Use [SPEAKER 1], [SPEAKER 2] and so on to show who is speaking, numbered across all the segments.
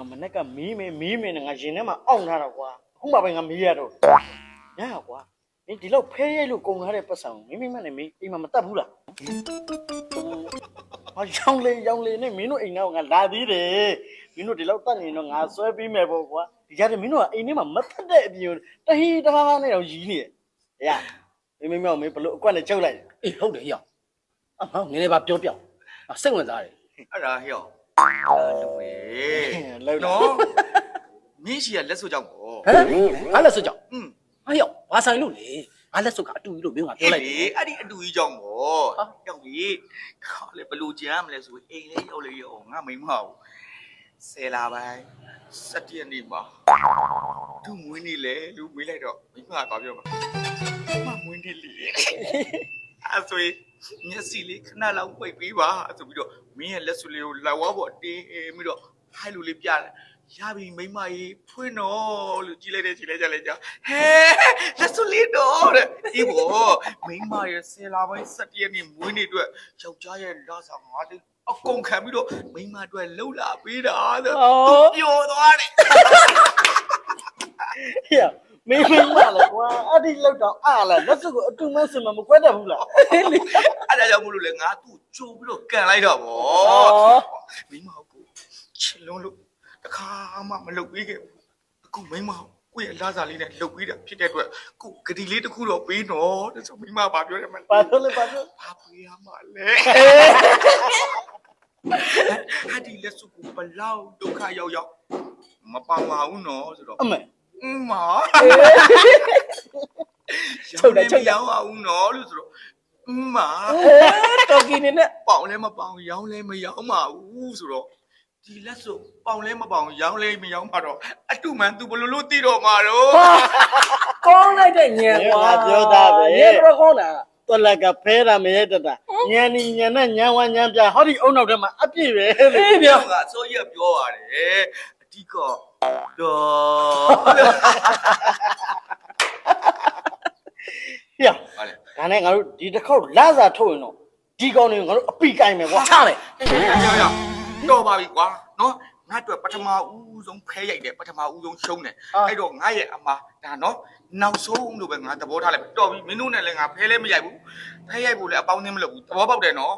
[SPEAKER 1] ငါမနေ့ကမီးမေးမီးမေးနဲ့ငါရင်ထဲမှာအောင့်ထားတော့ကွာအခုမှပဲငါမေးရတော့ညာကွာဒီဒီလောက်ဖဲရိုက်လို့ကုန်ထားတဲ့ပတ်စံကိုမင်းမင်းမနဲ့မေးအိမ်မှာမတတ်ဘူးလားဟာရောင်းလေရောင်းလေနဲ့မင်းတို့အိမ်တော့ငါလာသေးတယ်မင်းတို့ဒီလောက်တတ်နေတော့ငါဆွဲပေးမယ်ပေါ့ကွာဒီကြတဲ့မင်းတို့ကအိမ်ထဲမှာမတတ်တဲ့အပြင်တဟီတဟားဟားနဲ့တော့ရီးနေတယ်ရမင်းမင်းမောင်မင်းဘလို့အကွက်နဲ့ချုပ်လိုက်
[SPEAKER 2] အေးဟုတ်တယ်ရောက်အမောင်နည်းနည်းပါပြောပြောအစိတ်ဝင်စားတယ်
[SPEAKER 3] အဲ့ဒါဟဲ့အဲ့ လူပဲ
[SPEAKER 1] လောက်တော့
[SPEAKER 3] နော်မင်းရှိရလက်စွပ်ကြောင့်ပေါ့
[SPEAKER 2] ဟမ်အားလက်စွပ်ကြောင့်
[SPEAKER 3] อืม
[SPEAKER 2] အားရောက်ဘာဆိုင်လို့လေအားလက်စွပ်ကအတူကြီးလို့မင်းကပြောလိုက်တယ်
[SPEAKER 3] အဲ့ဒီအတူကြီးကြောင့်ပေါ့
[SPEAKER 2] ဟာ
[SPEAKER 3] ရောက်ပြီခါလေဘလို့ကြမ်းမလဲဆိုအိမ်လေးရောက်လေရောငါမိမဟုတ်ဆယ်လာပိုင်းစက်တရနေ့မှာသူမွေးနေလေလူမေးလိုက်တော့မိမကပြောမှာမမွေးနေလေ အဲ့ဆိုရင်မျက်စိလေးခဏလောက်ပိတ်ပြီးပါဆိုပြီးတော့မင်းရဲ့လက်စွပ်လေးကိုလောက်ဝါပေါ်တင်းပြီးတော့ဟိုင်လူလေးပြတယ်ရပြီမိမကြီးဖွင့်တော့လို့ကြည်လိုက်တယ်ကြည်လိုက်ကြလိုက်ကြဟဲလက်စွပ်လေးတော့တဲ့ဒီဘောမိမရဲ့ဆယ်လာပိုင်း၁၇ရက်နေ့မွေးနေ့အတွက်ယောက်ျားရဲ့လာဆောင်ငါတိအကုန်ခံပြီးတော့မိမအတွက်လှုပ်လာပေးတာတဲ့သူပျော်သွားတယ်
[SPEAKER 1] ဟေ့ မင်းမင်းမလည်းကွာအဲ့ဒီလောက်တော့အားလားလက်စုပ်ကိုအတူမဆင်မမကွဲတတ်ဘူးလား
[SPEAKER 3] အဲ့ဒါကြောင့်မို့လို့လေငါသူ့ကြိုးပြီးတော့ကန်လိုက်တော့ဗောမိမကိုချစ်လုံးလို့တခါမှမလုပ်ပြီးခဲ့ဘူးအခုမိမကိုယ့်ရဲ့လာစားလေးနဲ့လုပ်ပြီးတာဖြစ်တဲ့အတွက်ကိုဂဒီလေးတစ်ခုတော့ပေးတော့တဲ့ဆိုမိမဘာပြောရမလဲ
[SPEAKER 1] ဘာလို့လဲဘာလို့
[SPEAKER 3] ဘာပေးရမှာလဲဟာဒီလက်စုပ်ကိုဘလောက်ဒုက္ခရောက်ရောက်မပန်ပါဘူးနော်ဆိုတော့
[SPEAKER 1] အမေ
[SPEAKER 3] အင်းမာ
[SPEAKER 2] ချုပ်တယ်ချုပ်တယ်
[SPEAKER 3] ရောင်းအောင်နော်လို့ဆိုတော့အင်းမာ
[SPEAKER 2] တော်ကီနေနဲ့
[SPEAKER 3] ပေါင်လဲမပေါင်ရောင်းလဲမရောင်းပါဘူးဆိုတော့ဒီလက်စုပ်ပေါင်လဲမပေါင်ရောင်းလဲမရောင်းပါတော့အတုမှန်သူဘလို့လို့တည်တော့မှာတော့
[SPEAKER 2] ကောင်းလိုက်တဲ့ညံကွာညံတော့ကောင်းတာ
[SPEAKER 1] တော်လက်ကဖဲတာမရဲတတာညံနီညံနဲ့ညံဝမ်းညံပြဟောဒီအုံနောက်ထဲမှာအပြည့်ပဲလေ
[SPEAKER 2] အေးဗျာ
[SPEAKER 3] ပြောကအစိုးရပြောရတယ်အ ဓိကတော့
[SPEAKER 1] ဟေ့
[SPEAKER 3] ဟာလေ
[SPEAKER 1] ဒါနဲ့ငါတို့ဒီတစ်ခေါက်လာစာထုတ်ရင်တော့ဒီကောင်တွေကိုငါတို့အပိကိုင်မယ်ကွာ
[SPEAKER 2] ချမယ်
[SPEAKER 3] ရရတော့ပါပြီကွာနော်ငါတို့ပထမဦးဆုံးဖဲရိုက်တယ်ပထမဦးဆုံးရှုံးတယ်အဲ့တော့ငါရဲ့အမဒါနော်နောက်ဆုံးလို့ပဲငါသဘောထားလိုက်တော်ပြီမင်းတို့နဲ့လည်းငါဖဲလဲမရိုက်ဘူးဖဲရိုက်ဖို့လည်းအပေါင်းအသင်းမလုပ်ဘူးသဘောပေါက်တယ်နော်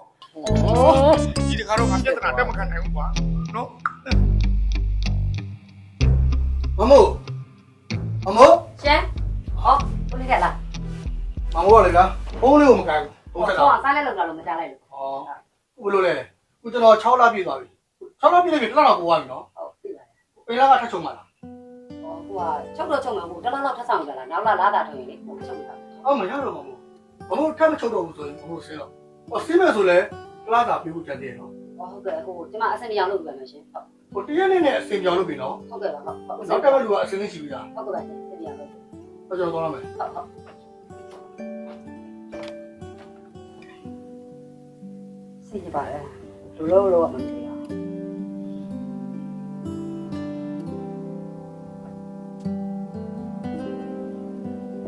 [SPEAKER 3] ဒီတခါတော့ငါပြဿနာတက်မခံနိုင်ဘူးကွာနော်
[SPEAKER 4] မမို့မမို့
[SPEAKER 5] ရှင်ဟောဘုန်းကြီးကလား
[SPEAKER 4] မမို့ကလေကဖုန်းလေးကိုမကိုင်ဘူးဖုန်းဆက်တာ
[SPEAKER 5] ဟောစားလဲလောက်လာလို့မကြားလိုက်လို့
[SPEAKER 4] ဟောဘယ်လိုလဲခုကျွန်တော်6လပြည့်သွားပြီ6လပြည့်ပြီတစ်လတော့ပိုးသွားပြီနော်
[SPEAKER 5] ဟုတ်ပြီလား
[SPEAKER 4] အိမ်လာကထပ်ချုံပါလား
[SPEAKER 5] ဟောဟိုကချုပ်တော့ချုပ်မှာမဟုတ်တလားလောက်ထပ်ဆောင်ကြလားနောက်လာလာတာထွင်လေဟိုချုပ်တာ
[SPEAKER 4] အော်မရတော့မမို့မမို့ထပ်မချုပ်တော့ဘူးဆိုရင်မမို့ဆင်းတော့ဟောဆင်းမယ်ဆိုလဲတစ်လတာပြဖို့ကြံသေးတယ်နော်
[SPEAKER 5] ဟောဟုတ်ကဲ့ဟိုကျမအစနေအောင်လုပ်ပြမယ်ရှင်ဟုတ်
[SPEAKER 4] ဟိုတရက်နေ့နဲ့အစင်ပြောင်းလုပ်ပြီနော်
[SPEAKER 5] ဟုတ်ကဲ့ပါဟုတ်ဟုတ်
[SPEAKER 4] နောက်တက်မဲ့လူကအစင်လေးရှိပြီလား
[SPEAKER 5] ဟုတ်ကဲ့ပါရှင်စနေအောင်လုပ်
[SPEAKER 4] ဟောကျွန်တော်သွားရမယ်
[SPEAKER 5] ဟုတ်ဟုတ် စိတ်ကြပါလေလူလုံးလုံးမသိအောင်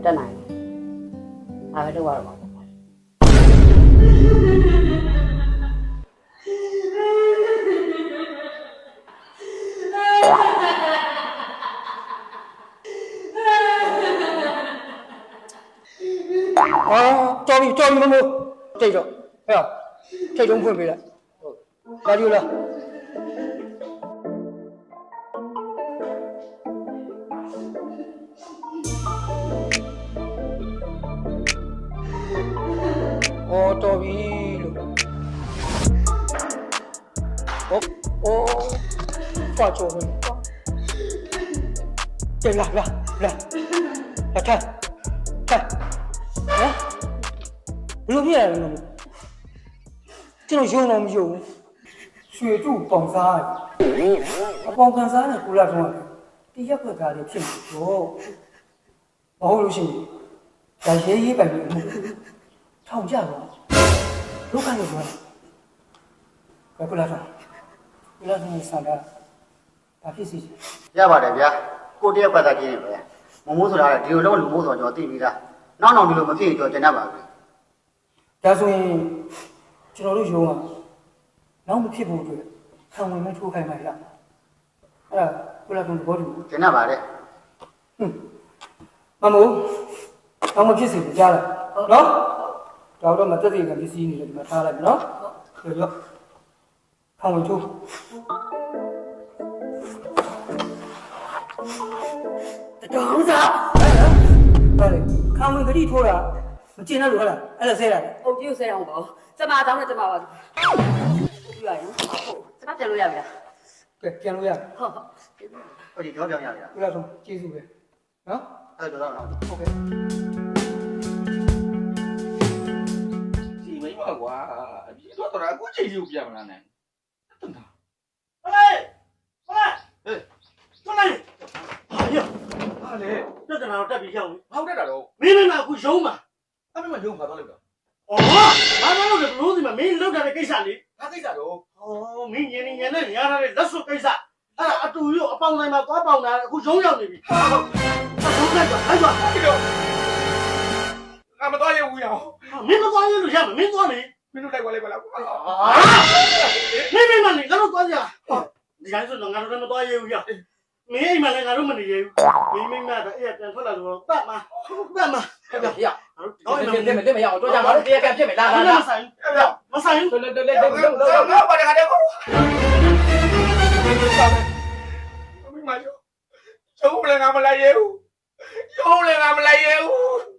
[SPEAKER 5] တက်နိုင်ဒါပဲတော့ရတော့ပါ
[SPEAKER 2] အော်တော်ပြီ တော်ပြီမမို့တိတ်တော့ဟဲ့ထိတ်တုံးဖွင့်ပေးလိုက်ဟုတ်လာကြည့်လားအော်တော်ပြီလို့ဟုတ်အော်ဖာချိုနေ ဘလို့ပြရလဲလို့ကျွန်တော်ယုံတော့မယုံဘူးရွှေတူပေါင်စားတယ်အပေါင်ကန်စားနဲ့ကိုလာတော့တရက်ွက်ကားလေးဖြစ်နေတော့မဟုတ်လို့ရှိရင်ဒါရေးရေးပိုင်ပြီးထောင်ကြတော့ဒုက္ခရောက်သွားတယ်ကိုလာတော့ကိုလာတော့ဆန္ဒဘာဖြစ်စီ
[SPEAKER 6] ရပါတယ်ဗျာကိုတရက်ပတ်သက်ခြင်းပဲမမိုးဆိုတာကဒီလိုလုံးလူမိုးဆိုတော့ကျွန်တော်သိပြီးသားနောက်နောက်ဒီလိုမဖြစ်ရင်ကျွန်တော်ကျန်တတ်ပါဘူး
[SPEAKER 2] ဒါဆိုရင်ကျွန်တော်တို့ယုံအောင်နောက်မဖြစ်ဖို့အတွက်ခံဝင်မထိုးခိုင်းမှရမှာအဲ့ဒါကိုလာကောင်သဘောတူ
[SPEAKER 6] ကျင်နာပါတဲ့
[SPEAKER 2] မမို့ဘာမှဖြစ်စေကြားလားနော်တော့တော့မသက်သေးကပစ္စည်းနေတယ်ဒီမှာထားလိုက်နော်ဟုတ်ရောဖောင်းဝင်ချိုး
[SPEAKER 5] တောင်းစား
[SPEAKER 2] ဟုတ်တယ်ခံဝင်ဂတိထိုးတာမကျင်တော့လို့ဟုတ်လားအဲ့ဒါဆဲတာ
[SPEAKER 5] အု တ်ပြုတ်ဆဲအောင်ပေါ့ကျမတောင်းနဲ့ကျမပါပြရရင်ဟုတ်ကျမပြန်လို့ရပြီလား
[SPEAKER 2] ကဲပြန်လို့ရ
[SPEAKER 5] ဟုတ်ဟုတ်
[SPEAKER 6] ဟုတ်ဒီတော့ပြောင်းရပြီလား
[SPEAKER 2] ကိုလာကောင်ကျေးဇူးပဲနော်
[SPEAKER 6] အဲ့တော့တော့
[SPEAKER 2] ဟုတ်ကဲ့
[SPEAKER 3] ဒီမိမကွာအပြည့်တော့တော့အခုချိန်စီကိုပြန်မလာနိုင်တန်တာ
[SPEAKER 1] ဟဲ့ဟဲ့ဟဲ့ဟဲ့ဟာရ
[SPEAKER 3] ဟာလေ
[SPEAKER 1] ပြဿနာတော့တက်ပြီးရောက်ပြီ
[SPEAKER 3] ဟောက်တက်တာတော့
[SPEAKER 1] မင်းလည်းအခုရုံးမှာ
[SPEAKER 3] အမေမယုံခါတော့လိုက်တော့
[SPEAKER 1] ဩဘာမှလုပ်တယ်ဘလို့ဒီမှာမင်းလောက်တာတဲ့ကိစ္စလေ
[SPEAKER 3] ဟာကိစ္စတော့
[SPEAKER 1] ဩမင်းညင်နေညင်နဲ့ညားတဲ့လက်စွပ်ကိစ္စအဲ့ဒါအတူရောအပေါင်းတိုင်းမှာသွားပေါင်းတာအခုရုံးရောက်နေပြီဟာဟုတ်ရုံးလိုက်ပါလိုက်ပါ
[SPEAKER 3] ဒီတော့ငါမတော်ရဘူးရအောင်
[SPEAKER 1] မင်းမသွားရလို့ရမယ်မင်းသွားလေ
[SPEAKER 3] မင်းတို့လိုက်ကွာလိုက်ကွာလား
[SPEAKER 1] ဟာမင်းမင်းမနေငါတို့သွားကြဒီတိုင်းဆိုတော့ငါတို့လည်းမသွားရဘူးရ မင်းအိမ်မှာလည်းငါတို့မနေရဘူးမင်းမင်းမအဲ့ပြန်ထွက်လာတော့တတ်မှာတတ်မှာ
[SPEAKER 7] ဟဲ့ဗျာ
[SPEAKER 1] ငါတို့
[SPEAKER 7] တော့တင်တင်တင်မရအောင်တော့ကြပါတော့တရားကဖြစ်မယ်လာ
[SPEAKER 1] လာ
[SPEAKER 7] လာ
[SPEAKER 1] လာ
[SPEAKER 7] လာ
[SPEAKER 1] မဆိုင်မဆိုင်
[SPEAKER 7] တော်တော်တော်တော်တော်တော်
[SPEAKER 3] ငါဘာတခါတည်းကိုမိမယောကျုံးလည်းငါမလိုက်ရဘူးကျုံးလည်းငါမလိုက်
[SPEAKER 8] ရဘူး